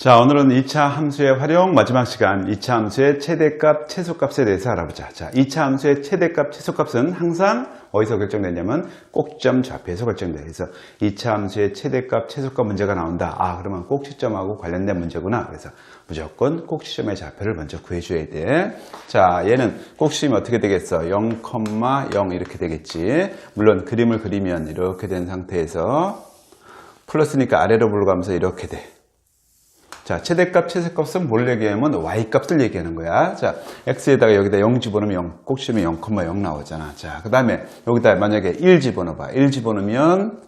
자, 오늘은 2차 함수의 활용 마지막 시간 2차 함수의 최대값, 최소값에 대해서 알아보자. 자, 2차 함수의 최대값, 최소값은 항상 어디서 결정되냐면 꼭지점 좌표에서 결정돼. 그래서 2차 함수의 최대값, 최소값 문제가 나온다. 아, 그러면 꼭지점하고 관련된 문제구나. 그래서 무조건 꼭지점의 좌표를 먼저 구해줘야 돼. 자, 얘는 꼭지점이 어떻게 되겠어? 0,0 이렇게 되겠지. 물론 그림을 그리면 이렇게 된 상태에서 플러스니까 아래로 불러가면서 이렇게 돼. 자, 최대값, 최소값은 뭘 얘기하면 y값을 얘기하는 거야. 자, x에다가 여기다 0 집어넣으면 0, 꼭지점이 0,0 나오잖아. 자, 그 다음에 여기다 만약에 1 집어넣어봐. 1 집어넣으면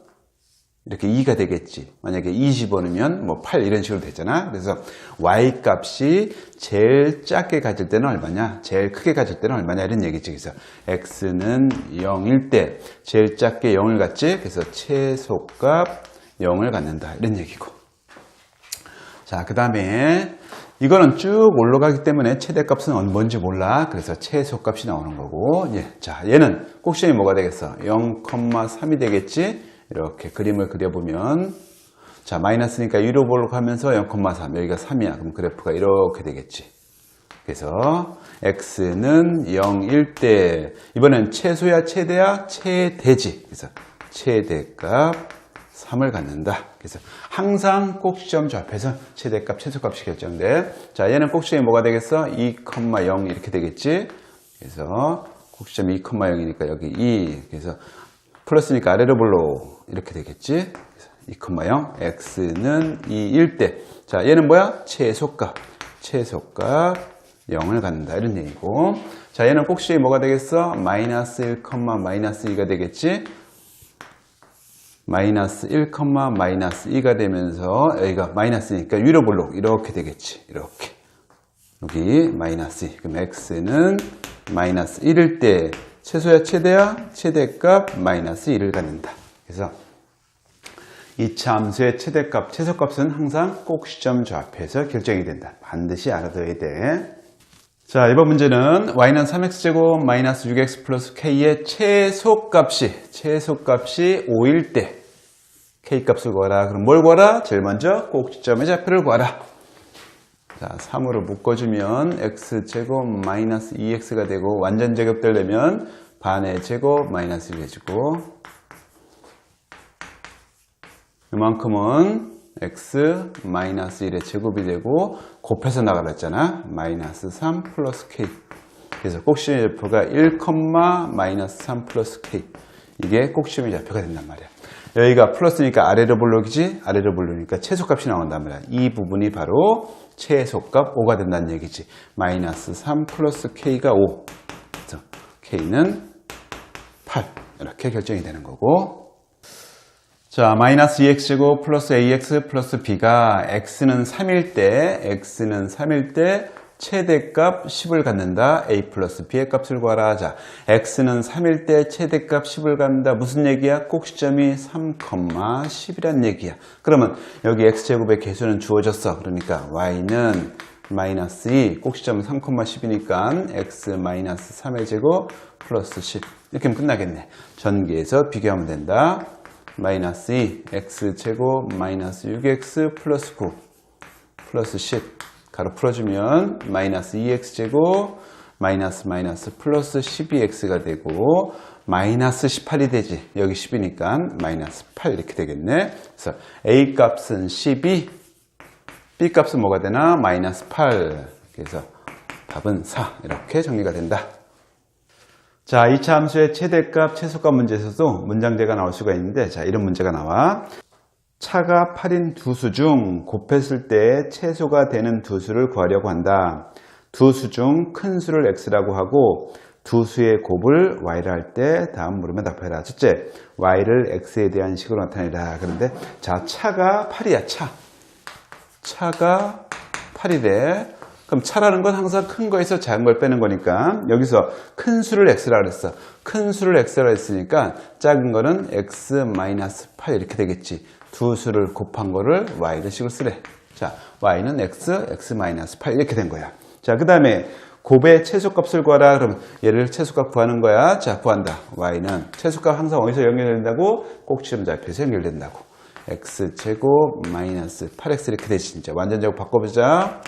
이렇게 2가 되겠지. 만약에 2 집어넣으면 뭐 8 이런 식으로 되잖아. 그래서 y값이 제일 작게 가질 때는 얼마냐? 제일 크게 가질 때는 얼마냐? 이런 얘기지. 그래서 x는 0일 때 제일 작게 0을 갖지. 그래서 최소값 0을 갖는다. 이런 얘기고. 자, 그 다음에 이거는 쭉 올라가기 때문에 최대값은 뭔지 몰라. 그래서 최소값이 나오는 거고. 예. 자, 얘는 꼭지점이 뭐가 되겠어? 0,3이 되겠지? 이렇게 그림을 그려보면. 자, 마이너스니까 위로 볼록하면서 0,3. 여기가 3이야. 그럼 그래프가 이렇게 되겠지. 그래서 x는 0일 때 이번엔 최소야 최대야 최대지. 그래서 최대값 3을 갖는다. 그래서 항상 꼭지점 좌표에서 최대값, 최소값이 결정돼. 자, 얘는 꼭지점이 뭐가 되겠어? 2,0 이렇게 되겠지? 그래서 꼭지점 2,0이니까 여기 2. 그래서 플러스니까 아래로 볼로 이렇게 되겠지? 2,0 x는 2일 때. 자, 얘는 뭐야? 최소값. 최소값 0을 갖는다. 이런 얘기고. 자, 얘는 꼭지점이 뭐가 되겠어? 마이너스 1, 마이너스 2가 되겠지? 마이너스 1, 마이너스 2가 되면서 여기가 마이너스니까 위로 볼록 이렇게 되겠지. 이렇게. 여기 마이너스 2. 그럼 x는 마이너스 1일 때 최소야 최대야 최대값 마이너스 1을 갖는다. 그래서 이차 함수의 최대값, 최소값은 항상 꼭 시점 좌표에서 결정이 된다. 반드시 알아둬야 돼. 자, 이번 문제는 y는 3x제곱 마이너스 6x 플러스 k의 최소값이 최소값이 5일 때 k값을 구하라. 그럼 뭘 구하라? 제일 먼저 꼭지점의 좌표를 구하라. 자, 3으로 묶어주면 x제곱 마이너스 2x가 되고 완전 제곱되려면 반의 제곱 마이너스 1 해주고 이만큼은 x 마이너스 1의 제곱이 되고 곱해서 나가라 했잖아. 마이너스 3 플러스 k. 그래서 꼭지점의 좌표가 1, 마이너스 3 플러스 k. 이게 꼭지점의 좌표가 된단 말이야. 여기가 플러스니까 아래로 볼록이지 아래로 볼록이니까 최소값이 나온단 말이야. 이 부분이 바로 최소값 5가 된다는 얘기지. 마이너스 3 플러스 k가 5. 그래서 k는 8 이렇게 결정이 되는 거고 자, 마이너스 2x제곱 플러스 ax 플러스 b가 x는 3일 때, x는 3일 때 최대값 10을 갖는다. a 플러스 b의 값을 구하라. 자, x는 3일 때 최대값 10을 갖는다. 무슨 얘기야? 꼭지점이 3,10이란 얘기야. 그러면 여기 x제곱의 개수는 주어졌어. 그러니까 y는 마이너스 2, 꼭지점은 3,10이니까 x 마이너스 3의 제곱 플러스 10. 이렇게 하면 끝나겠네. 전기에서 비교하면 된다. 마이너스 2 x제곱 마이너스 6x 플러스 9 플러스 10 가로 풀어주면 마이너스 2x제곱 마이너스 마이너스 플러스 12x가 되고 마이너스 18이 되지. 여기 10이니까 마이너스 8 이렇게 되겠네. 그래서 a 값은 12 b 값은 뭐가 되나? 마이너스 8 그래서 답은 4 이렇게 정리가 된다 자, 2차 함수의 최대값, 최소값 문제에서도 문장제가 나올 수가 있는데 자, 이런 문제가 나와. 차가 8인 두 수 중 곱했을 때 최소가 되는 두 수를 구하려고 한다. 두 수 중 큰 수를 x라고 하고 두 수의 곱을 y를 할 때 다음 물음에 답해라. 첫째, y를 x에 대한 식으로 나타내라. 그런데 자, 차가 8이야, 차. 차가 8이래. 그럼 차라는 건 항상 큰 거에서 작은 걸 빼는 거니까 여기서 큰 수를 x라 그랬어. 큰 수를 x라 했으니까 작은 거는 x-8 이렇게 되겠지. 두 수를 곱한 거를 y를 식으로 쓰래. 자, y는 x, x-8 이렇게 된 거야. 자, 그 다음에 곱의 최소값을 구하라. 그럼 얘를 최소값 구하는 거야. 자, 구한다. y는 최소값 항상 어디서 연결된다고? 꼭지점 좌표에서 연결된다고. x제곱 마이너스 8x 이렇게 되지 진짜 완전 제곱 바꿔보자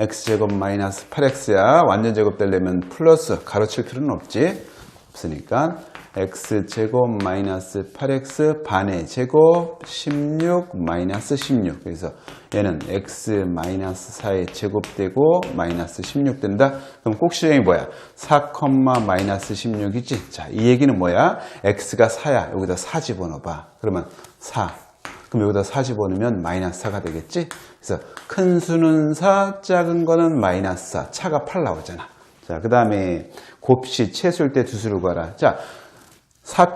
x제곱 마이너스 8x야 완전 제곱 되려면 플러스 가로칠 필요는 없지. 없으니까 x제곱 마이너스 8x 반의 제곱 16 마이너스 16 그래서 얘는 x 마이너스 4의 제곱되고 마이너스 16 된다. 그럼 꼭지점이 뭐야? 4 마이너스 16이지? 자 이 얘기는 뭐야? x가 4야. 여기다 4 집어넣어 봐. 그러면 4 그럼 여기다 4 집어넣으면 마이너스 4가 되겠지 그래서 큰 수는 4 작은 거는 마이너스 4 차가 8 나오잖아 자 그 다음에 곱시 채수일 때 두 수를 구하라 자 4,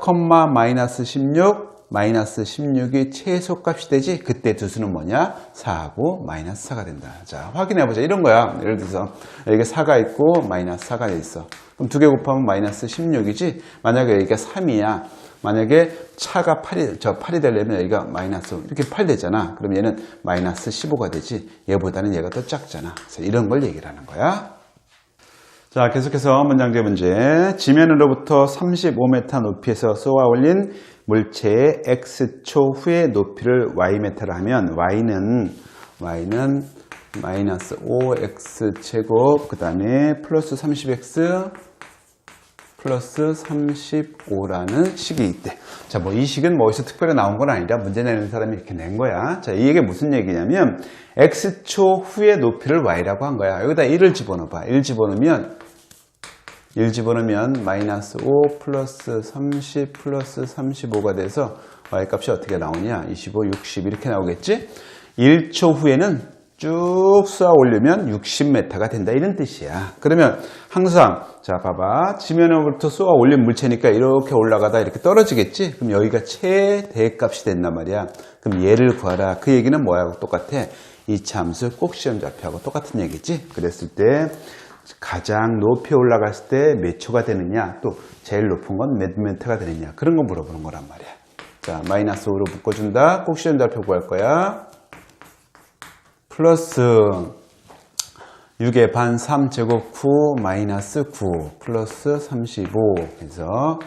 마이너스 16, 마이너스 16이 최소값이 되지 그때 두 수는 뭐냐? 4하고 마이너스 4가 된다. 자 확인해 보자. 이런 거야. 예를 들어서 여기가 4가 있고 마이너스 4가 있어. 그럼 두 개 곱하면 마이너스 16이지? 만약에 여기가 3이야. 만약에 차가 8이, 저 8이 되려면 여기가 마이너스, 이렇게 8 되잖아. 그럼 얘는 마이너스 15가 되지. 얘보다는 얘가 더 작잖아. 그래서 이런 걸 얘기를 하는 거야. 자, 계속해서 문장제 문제. 지면으로부터 35m 높이에서 쏘아 올린 물체의 x초 후의 높이를 ym를 하면 y는 y는 마이너스 5x 제곱 그 다음에 플러스 30x 플러스 35라는 식이 있대. 자, 뭐 이 식은 뭐 어디서 특별히 나온 건 아니라 문제 내는 사람이 이렇게 낸 거야. 자, 이게 무슨 얘기냐면 x초 후의 높이를 y라고 한 거야. 여기다 1을 집어넣어 봐. 1 집어넣으면 1 집어넣으면 마이너스 5 플러스 30 플러스 35가 돼서 y값이 어떻게 나오냐 25, 60 이렇게 나오겠지 1초 후에는 쭉 쏘아 올리면 60m가 된다. 이런 뜻이야. 그러면 항상 자 봐봐. 지면으로부터 쏘아 올린 물체니까 이렇게 올라가다 이렇게 떨어지겠지? 그럼 여기가 최대값이 된단 말이야. 그럼 얘를 구하라. 그 얘기는 뭐하고 똑같아? 이 참수 꼭 시험 좌표하고 똑같은 얘기지? 그랬을 때 가장 높이 올라갔을 때 몇 초가 되느냐? 또 제일 높은 건 몇 미터가 되느냐? 그런 거 물어보는 거란 말이야. 자 마이너스 5로 묶어준다. 꼭 시험 좌표 구할 거야 플러스 6의 반 3제곱 9 마이너스 9 플러스 35 해서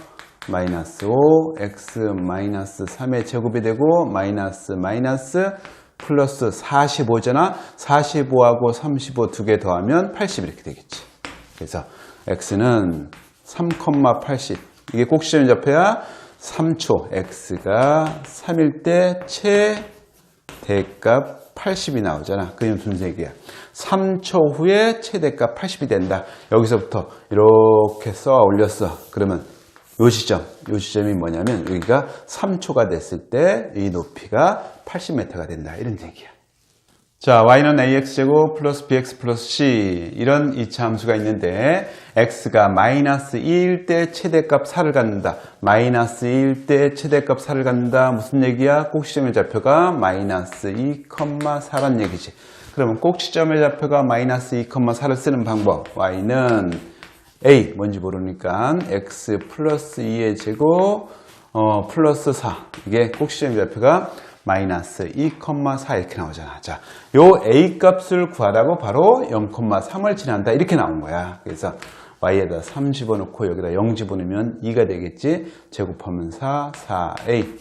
마이너스 5 x 마이너스 3의 제곱이 되고 마이너스 마이너스 플러스 45잖아. 45하고 35 두 개 더하면 80 이렇게 되겠지. 그래서 x는 3,80 이게 꼭 시험 좌표야 3초 x가 3일 때 최대값 80이 나오잖아. 얘기야. 3초 후에 최대값 80이 된다. 여기서부터 이렇게 써 올렸어. 그러면 요 시점, 요 시점이 뭐냐면 여기가 3초가 됐을 때 이 높이가 80m가 된다. 이런 얘기야 자, y는 ax제곱 플러스 bx 플러스 c 이런 이차 함수가 있는데 x가 마이너스 2일 때 최대값 4를 갖는다. 마이너스 2일 때 최대값 4를 갖는다. 무슨 얘기야? 꼭지점의 좌표가 마이너스 2,4란 얘기지. 그러면 꼭지점의 좌표가 마이너스 2,4를 쓰는 방법 y는 a 뭔지 모르니까 x 플러스 2의 제곱 어, 플러스 4 이게 꼭지점의 좌표가 마이너스 2,4 이렇게 나오잖아. 자, 요 a 값을 구하라고 바로 0,3을 지난다 이렇게 나온 거야. 그래서 y에다 3 집어넣고 여기다 0 집어넣으면 2가 되겠지. 제곱하면 4, 4a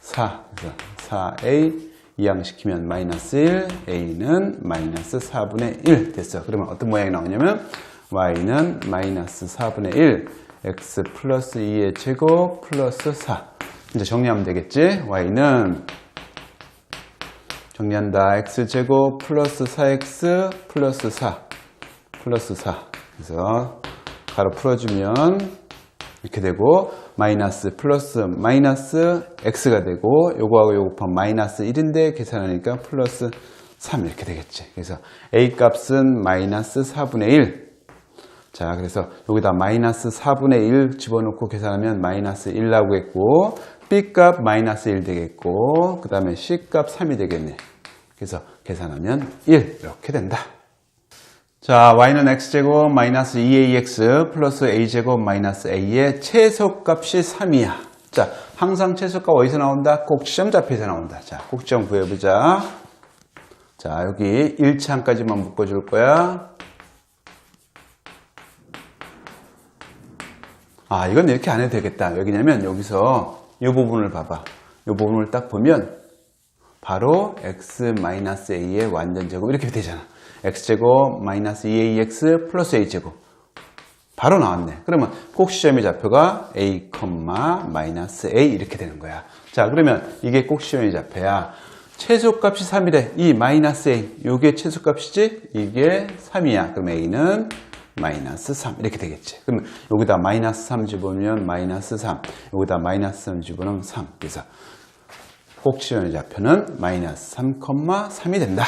4, 그래서 4a 이항시키면 마이너스 1, a는 마이너스 4분의 1 됐어. 그러면 어떤 모양이 나오냐면 y는 마이너스 4분의 1, x 플러스 2의 제곱 플러스 4 이제 정리하면 되겠지? y는 정리한다. x제곱 플러스 4x 플러스 4 플러스 4 그래서 가로 풀어주면 이렇게 되고 마이너스 플러스 마이너스 x가 되고 요거하고 요거 곱하면 마이너스 1인데 계산하니까 플러스 3 이렇게 되겠지. 그래서 a 값은 마이너스 4분의 1 자, 그래서 여기다 마이너스 4분의 1 집어넣고 계산하면 마이너스 1 나오겠고, B값 마이너스 1 되겠고, 그 다음에 C값 3이 되겠네. 그래서 계산하면 1 이렇게 된다. 자, y는 x제곱 마이너스 2ax 플러스 a제곱 마이너스 a의 최소값이 3이야. 자, 항상 최소값 어디서 나온다? 꼭지점 좌표에서 나온다. 자, 꼭지점 구해보자. 자, 여기 1차항까지만 묶어줄 거야. 아, 이건 이렇게 안 해도 되겠다. 여기냐면 여기서 이 부분을 봐봐. 이 부분을 딱 보면 바로 x-a의 완전 제곱 이렇게 되잖아. x제곱 마이너스 2ax 플러스 a제곱. 바로 나왔네. 그러면 꼭 시점의 좌표가 a, 마이너스 a 이렇게 되는 거야. 자, 그러면 이게 꼭 시점의 좌표야. 최소값이 3이래. 이 마이너스 a. 요게 최소값이지? 이게 3이야. 그럼 a는 마이너스 3 이렇게 되겠지. 그러면 여기다 마이너스 3 집어넣으면 마이너스 3. 여기다 마이너스 3 집어넣으면 3. 그래서 꼭지점의 좌표는 마이너스 3,3이 된다.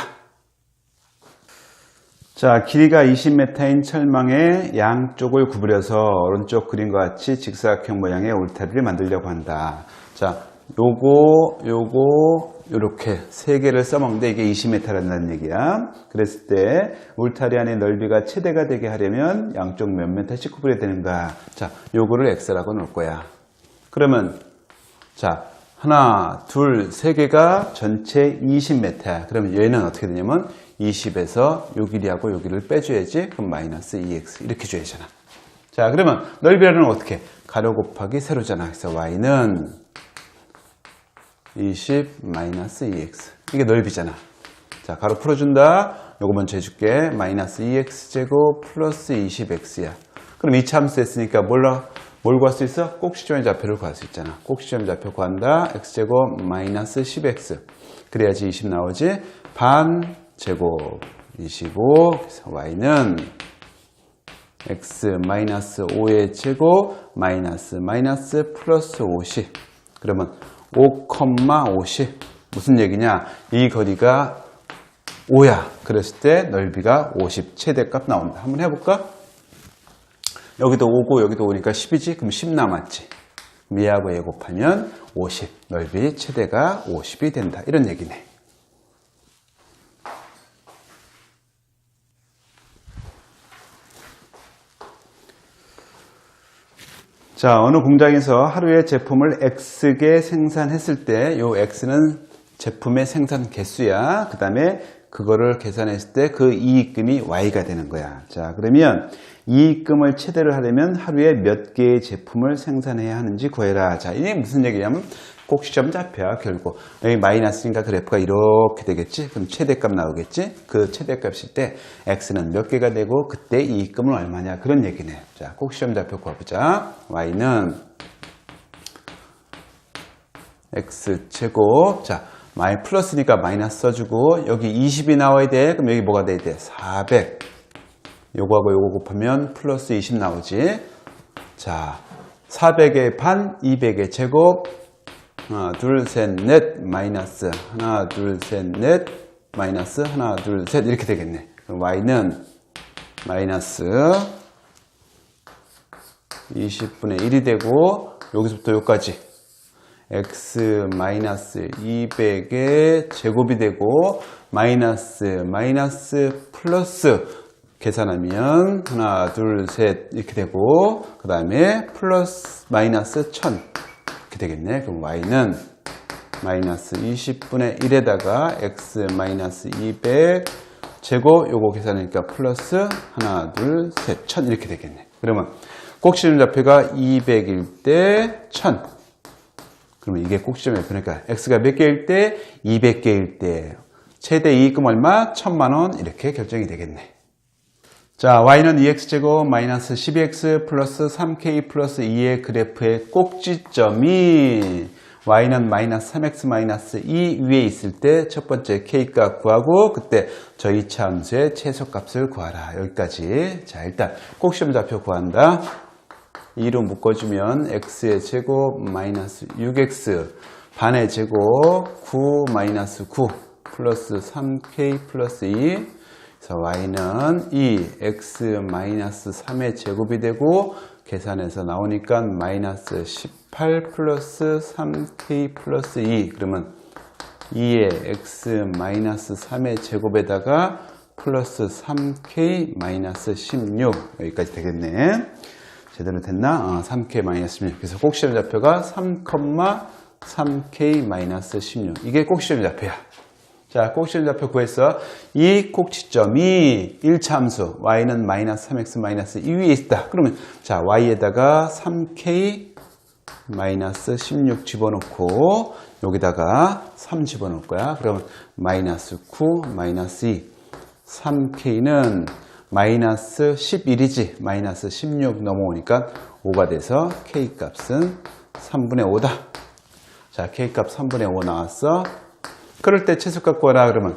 자, 길이가 20m인 철망의 양쪽을 구부려서 오른쪽 그림과 같이 직사각형 모양의 울타리를 만들려고 한다. 자, 요거, 요거, 요렇게 세 개를 써먹는데 이게 20m라는 얘기야. 그랬을 때 울타리 안의 넓이가 최대가 되게 하려면 양쪽 몇 m씩 구부려야 되는가. 자, 요거를 x라고 놓을 거야. 그러면, 자, 하나, 둘, 세 개가 전체 20m야. 그러면 얘는 어떻게 되냐면 20에서 요 길이하고 요 길이를 빼줘야지. 그럼 마이너스 2x 이렇게 줘야잖아. 자, 그러면 넓이라는 어떻게? 가로 곱하기 세로잖아. 그래서 y는 20 마이너스 2x 이게 넓이잖아. 자, 가로 풀어준다. 요거 먼저 해줄게. 마이너스 2x 제곱 플러스 20x야. 그럼 이 참수 했으니까 뭘로 뭘 구할 수 있어? 꼭시점의 좌표를 구할 수 있잖아. 꼭시점의 좌표 구한다. x제곱 마이너스 10x. 그래야지 20 나오지. 반 제곱 25. 그래서 y는 x 마이너스 5의 제곱 마이너스 마이너스 플러스 50. 그러면 5,50 무슨 얘기냐? 이 거리가 5야. 그랬을 때 넓이가 50 최대값 나온다. 한번 해볼까? 여기도 5고 여기도 5니까 10이지? 그럼 10 남았지. 그럼 얘하고 얘 곱하면 50. 넓이 최대가 50이 된다. 이런 얘기네. 자, 어느 공장에서 하루에 제품을 X개 생산했을 때, 요 X는 제품의 생산 개수야. 그 다음에 그거를 계산했을 때 그 이익금이 Y가 되는 거야. 자, 그러면 이익금을 최대로 하려면 하루에 몇 개의 제품을 생산해야 하는지 구해라. 자, 이게 무슨 얘기냐면 꼭시점 좌표야, 결국. 여기 마이너스니까 그래프가 이렇게 되겠지? 그럼 최대값 나오겠지? 그 최대값일 때 X는 몇 개가 되고 그때 이익금은 얼마냐? 그런 얘기네. 자, 꼭시점 좌표 구해보자. Y는 X제곱. 자, 마이 플러스니까 마이너스 써주고 여기 20이 나와야 돼. 그럼 여기 뭐가 돼야 돼? 400. 요거하고 요거 곱하면 플러스 20 나오지. 자, 400의 반, 200의 제곱, 하나, 둘, 셋, 넷, 마이너스. 하나, 둘, 셋, 넷, 마이너스. 하나, 둘, 셋. 이렇게 되겠네. y는 마이너스 20분의 1이 되고, 여기서부터 여기까지. x 마이너스 200의 제곱이 되고, 마이너스, 마이너스, 플러스. 계산하면 하나, 둘, 셋 이렇게 되고 그 다음에 플러스 마이너스 1000 이렇게 되겠네. 그럼 y는 마이너스 20분의 1에다가 x 마이너스 200 제곱 요거 계산하니까 플러스 하나, 둘, 셋, 1000 이렇게 되겠네. 그러면 꼭지점 좌표가 200일 때 1000. 그러면 이게 꼭지점 좌표니까 x가 몇 개일 때 200개일 때 최대 이익금 얼마? 1000만 원 이렇게 결정이 되겠네. 자, y는 2x제곱 마이너스 12x 플러스 3k 플러스 2의 그래프의 꼭지점이 y는 마이너스 3x 마이너스 2 위에 있을 때 첫 번째 k값 구하고 그때 저희 차함수의 최소값을 구하라. 여기까지. 자, 일단 꼭지점 좌표 구한다. 2로 묶어주면 x의 제곱 마이너스 6x 반의 제곱 9 마이너스 9 플러스 3k 플러스 2 y는 2 x 마이너스 3의 제곱이 되고 계산해서 나오니까 마이너스 18 플러스 3k 플러스 2 그러면 2의 x 마이너스 3의 제곱에다가 플러스 3k 마이너스 16 여기까지 되겠네. 제대로 됐나? 어, 3k 마이너스 16 그래서 꼭시점 좌표가 3,3k 마이너스 16 이게 꼭시점 좌표야 자, 꼭지점 좌표 구했어. 이 꼭지점이 1차 함수 y는 마이너스 3x 마이너스 2 위에 있다. 그러면 자, y에다가 3k 마이너스 16 집어넣고 여기다가 3 집어넣을 거야. 그러면 마이너스 9 마이너스 2 3K는 마이너스 11이지 마이너스 16 넘어오니까 5가 돼서 K 값은 3분의 5다. 자, K값 3분의 5 나왔어. 그럴 때 최소값 구하라 그러면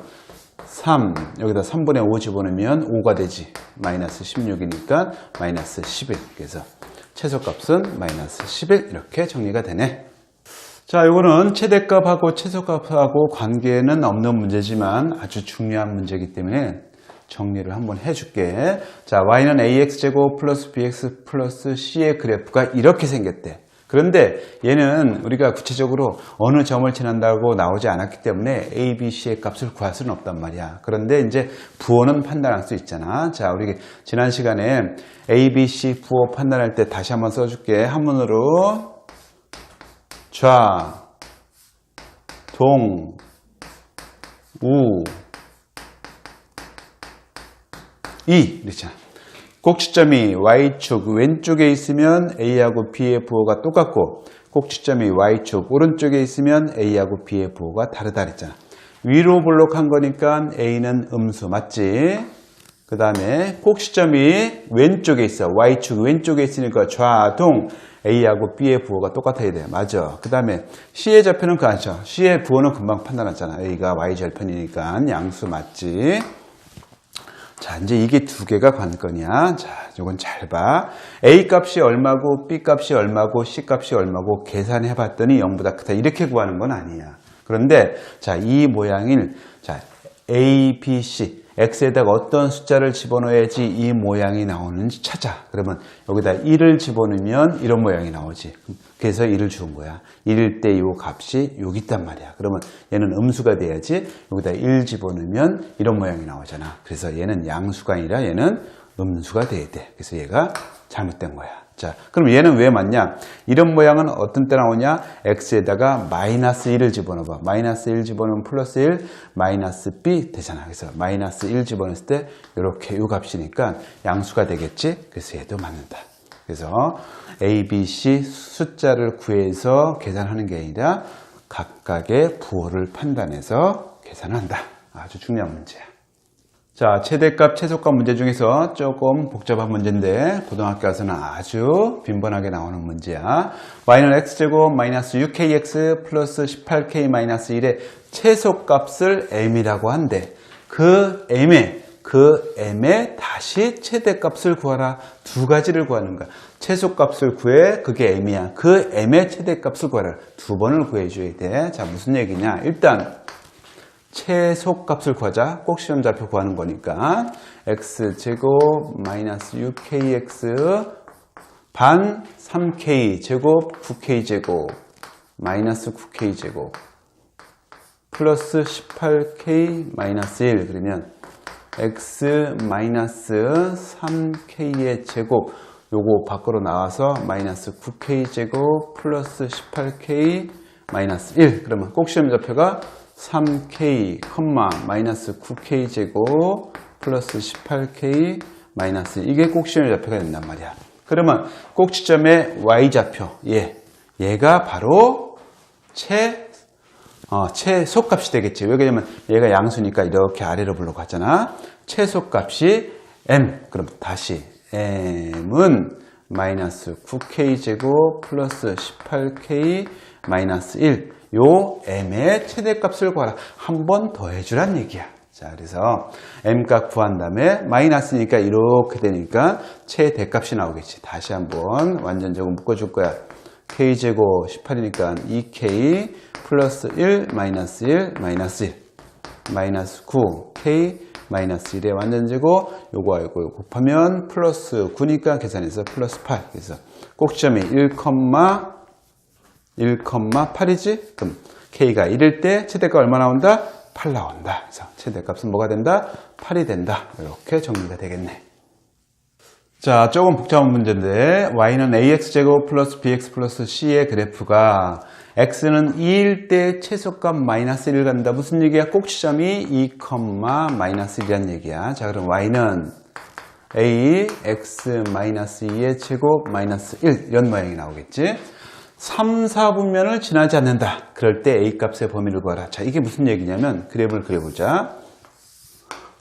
3, 여기다 3분의 5 집어넣으면 5가 되지. 마이너스 16이니까 마이너스 11. 그래서 최소값은 마이너스 11 이렇게 정리가 되네. 자, 이거는 최대값하고 최소값하고 관계는 없는 문제지만 아주 중요한 문제이기 때문에 정리를 한번 해줄게. 자, y는 ax제곱 플러스 bx 플러스 c의 그래프가 이렇게 생겼대. 그런데 얘는 우리가 구체적으로 어느 점을 지난다고 나오지 않았기 때문에 a, b, c의 값을 구할 수는 없단 말이야. 그런데 이제 부호는 판단할 수 있잖아. 자, 우리 지난 시간에 a, b, c 부호 판단할 때 다시 한번 써줄게. 한문으로 좌, 동, 우, 이 이렇잖아. 꼭지점이 y축 왼쪽에 있으면 a하고 b의 부호가 똑같고 꼭지점이 y축 오른쪽에 있으면 a하고 b의 부호가 다르다 그랬잖아. 위로 볼록한 거니까 a는 음수 맞지? 그 다음에 꼭지점이 왼쪽에 있어. y축 왼쪽에 있으니까 좌동 a하고 b의 부호가 똑같아야 돼. 맞아. 그 다음에 c의 좌표는 그 안죠. c의 부호는 금방 판단했잖아. a가 y 절편이니까 양수 맞지? 자, 이제 이게 두 개가 관건이야. 자, 이건 잘 봐. A 값이 얼마고, B 값이 얼마고, C 값이 얼마고 계산해 봤더니 0보다 크다. 이렇게 구하는 건 아니야. 그런데, 자, 이 모양을, 자, A, B, C. X에다가 어떤 숫자를 집어넣어야지 이 모양이 나오는지 찾아. 그러면 여기다 1을 집어넣으면 이런 모양이 나오지. 그래서 1을 주는 거야. 1일 때 이 값이 여기 있단 말이야. 그러면 얘는 음수가 돼야지. 여기다 1 집어넣으면 이런 모양이 나오잖아. 그래서 얘는 양수가 아니라 얘는 음수가 돼야 돼. 그래서 얘가 잘못된 거야. 자, 그럼 얘는 왜 맞냐? 이런 모양은 어떤 때 나오냐? x에다가 마이너스 1을 집어넣어봐. 마이너스 1 집어넣으면 플러스 1, 마이너스 b 되잖아. 그래서 마이너스 1 집어넣었을 때 이렇게 이 값이니까 양수가 되겠지? 그래서 얘도 맞는다. 그래서 a, b, c 숫자를 구해서 계산하는 게 아니라 각각의 부호를 판단해서 계산한다. 아주 중요한 문제야. 자, 최대값, 최소값 문제 중에서 조금 복잡한 문제인데 고등학교 가서는 아주 빈번하게 나오는 문제야. y는 x제곱 마이너스 6kx 플러스 18k 마이너스 1의 최소값을 m이라고 한대. 그 m에 그 m에 다시 최대값을 구하라. 두 가지를 구하는 거야. 최소값을 구해 그게 m이야. 그 m의 최대값을 구하라. 두 번을 구해줘야 돼. 자, 무슨 얘기냐? 일단 최소값을 구하자. 꼭 시험 좌표 구하는 거니까 x제곱 마이너스 6kx 반 3k 제곱 9k 제곱 마이너스 9k 제곱 플러스 18k 마이너스 1 그러면 x 마이너스 3k의 제곱 요거 밖으로 나와서 마이너스 9k 제곱 플러스 18k 마이너스 1 그러면 꼭 시험 좌표가 3k, 마이너스 9k 제곱 플러스 18k 마이너스 이게 꼭지점의 좌표가 된단 말이야. 그러면 꼭지점의 y좌표 얘 얘가 바로 최 어, 최소값이 되겠지. 왜냐면 얘가 양수니까 이렇게 아래로 불러갔잖아. 최소값이 m. 그럼 다시 m은 마이너스 9k 제곱 플러스 18k 마이너스 1. 요 m의 최대값을 구하라. 한 번 더 해주란 얘기야. 자, 그래서 m값 구한 다음에 마이너스니까 이렇게 되니까 최대값이 나오겠지. 다시 한번 완전적으로 묶어줄 거야. k제곱 18이니까 2k 플러스 1 마이너스 1 마이너스 1 마이너스 9 k 마이너스 1의 완전제곱 요거 알고 곱하면 플러스 9니까 계산해서 플러스 8 그래서 꼭지점이 1, 1,8이지? 그럼 K가 1일 때 최대값 얼마 나온다? 8 나온다. 그래서 최대값은 뭐가 된다? 8이 된다. 이렇게 정리가 되겠네. 자, 조금 복잡한 문제인데 y는 ax제곱 플러스 bx 플러스 c의 그래프가 x는 2일 때 최소값 마이너스 1을 간다. 무슨 얘기야? 꼭지점이 2, 마이너스 1이란 얘기야. 자, 그럼 y는 a x 마이너스 2의 제곱 마이너스 1 이런 모양이 나오겠지? 3, 4분면을 지나지 않는다. 그럴 때 A 값의 범위를 구하라. 자, 이게 무슨 얘기냐면 그래프를 그려보자.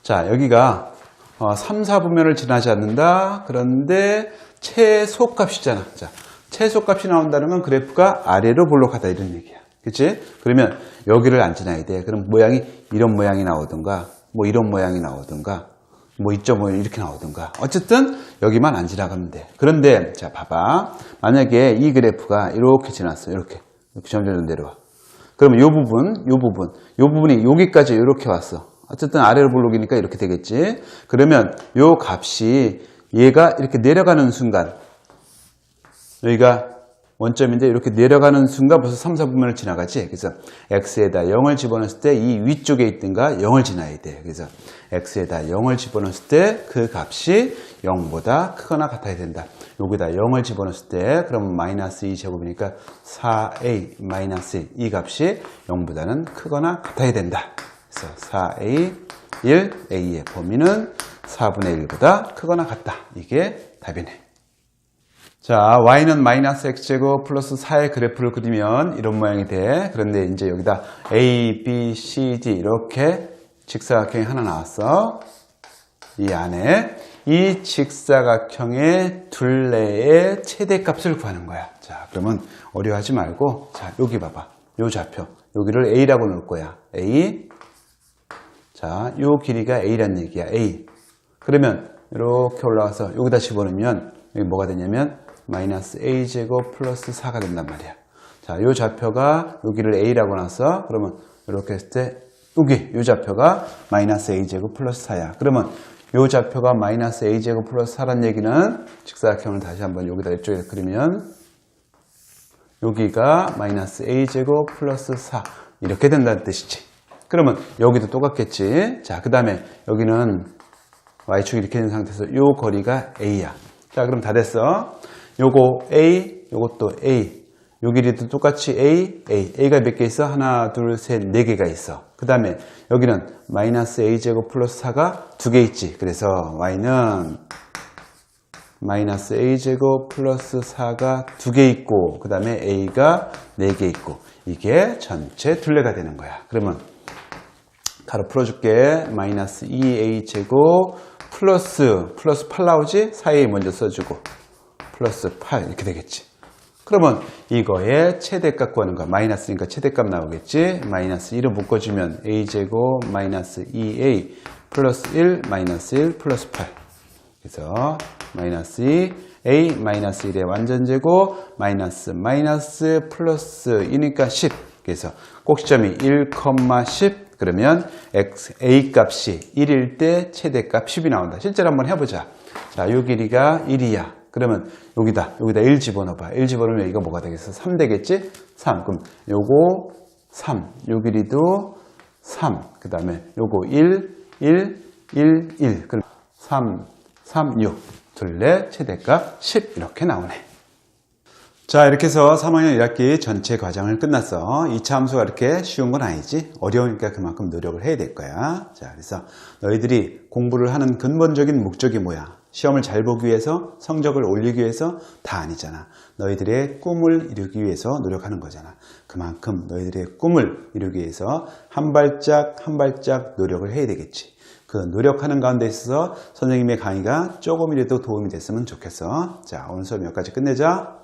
자, 여기가 어, 3, 4분면을 지나지 않는다. 그런데 최소값이잖아. 자, 최소값이 나온다는 건 그래프가 아래로 볼록하다 이런 얘기야. 그치? 그러면 여기를 안 지나야 돼. 그럼 모양이 이런 모양이 나오든가 뭐 이런 모양이 나오든가 뭐 2.5 이렇게 나오든가 어쨌든 여기만 안 지나가면 돼. 그런데 자 봐봐. 만약에 이 그래프가 이렇게 지났어. 이렇게. 점점 내려와. 그러면 이 부분, 이 부분, 이 부분이 여기까지 이렇게 왔어. 어쨌든 아래로 볼록이니까 이렇게 되겠지. 그러면 이 값이 얘가 이렇게 내려가는 순간 여기가 원점인데 이렇게 내려가는 순간 벌써 3, 4분면을 지나가지. 그래서 x에다 0을 집어넣었을 때 이 위쪽에 있든가 0을 지나야 돼. 그래서 x에다 0을 집어넣었을 때 그 값이 0보다 크거나 같아야 된다. 여기다 0을 집어넣었을 때 그러면 마이너스 2 제곱이니까 4a 마이너스 1. 이 값이 0보다는 크거나 같아야 된다. 그래서 4a 1 a의 범위는 4분의 1보다 크거나 같다. 이게 답이네. 자, y는 마이너스 x제곱 플러스 4의 그래프를 그리면 이런 모양이 돼. 그런데 이제 여기다 a, b, c, d 이렇게 직사각형이 하나 나왔어. 이 안에 이 직사각형의 둘레의 최대값을 구하는 거야. 자, 그러면 어려워하지 말고 자, 여기 봐봐. 요 좌표. 여기를 a라고 놓을 거야. a. 자, 요 길이가 a란 얘기야. a. 그러면 이렇게 올라와서 여기다 집어넣으면 여기 뭐가 되냐면 마이너스 a제곱 플러스 4가 된단 말이야. 자, 요 좌표가 여기를 a라고 놨어. 그러면 이렇게 했을 때 여기 요 좌표가 마이너스 a제곱 플러스 4야. 그러면 요 좌표가 마이너스 a제곱 플러스 4란 얘기는 직사각형을 다시 한번 여기다 이쪽에 그리면 여기가 마이너스 a제곱 플러스 4 이렇게 된다는 뜻이지. 그러면 여기도 똑같겠지. 자, 그 다음에 여기는 y축이 이렇게 된 상태에서 요 거리가 a야. 자, 그럼 다 됐어. 요거 A, 요것도 A. 요 길이도 똑같이 A, A. A가 몇 개 있어? 하나, 둘, 셋, 네 개가 있어. 그 다음에 여기는 마이너스 A제곱 플러스 4가 두 개 있지. 그래서 Y는 마이너스 A제곱 플러스 4가 두 개 있고, 그 다음에 A가 네 개 있고, 이게 전체 둘레가 되는 거야. 그러면 가로 풀어줄게. 마이너스 2A제곱 플러스, 플러스 8 나오지? 4A 먼저 써주고. 플러스 8 이렇게 되겠지. 그러면 이거의 최대값 구하는 거 마이너스니까 최대값 나오겠지. 마이너스 1을 묶어주면 a제곱 마이너스 2a 플러스 1 마이너스 1 플러스 8 그래서 마이너스 2 a 마이너스 1의 완전제곱 마이너스 마이너스 플러스 2니까 10 그래서 꼭지점이 1,10 그러면 x, a 값이 1일 때 최대값 10이 나온다. 실제로 한번 해보자. 자, 요 길이가 1이야. 그러면 여기다 여기다 1 집어넣어봐. 1 집어넣으면 이거 뭐가 되겠어? 3 되겠지? 3 그럼 요거 3 요 길이도 3 그 다음에 요거 1 1 1 1 그럼 3 3 6 둘레 최대값 10 이렇게 나오네. 자 이렇게 해서 3학년 1학기 전체 과정을 끝났어. 2차 함수가 이렇게 쉬운 건 아니지. 어려우니까 그만큼 노력을 해야 될 거야. 자 그래서 너희들이 공부를 하는 근본적인 목적이 뭐야 시험을 잘 보기 위해서 성적을 올리기 위해서 다 아니잖아. 너희들의 꿈을 이루기 위해서 노력하는 거잖아. 그만큼 너희들의 꿈을 이루기 위해서 한 발짝 한 발짝 노력을 해야 되겠지. 그 노력하는 가운데 있어서 선생님의 강의가 조금이라도 도움이 됐으면 좋겠어. 자 오늘 수업 여기까지 끝내자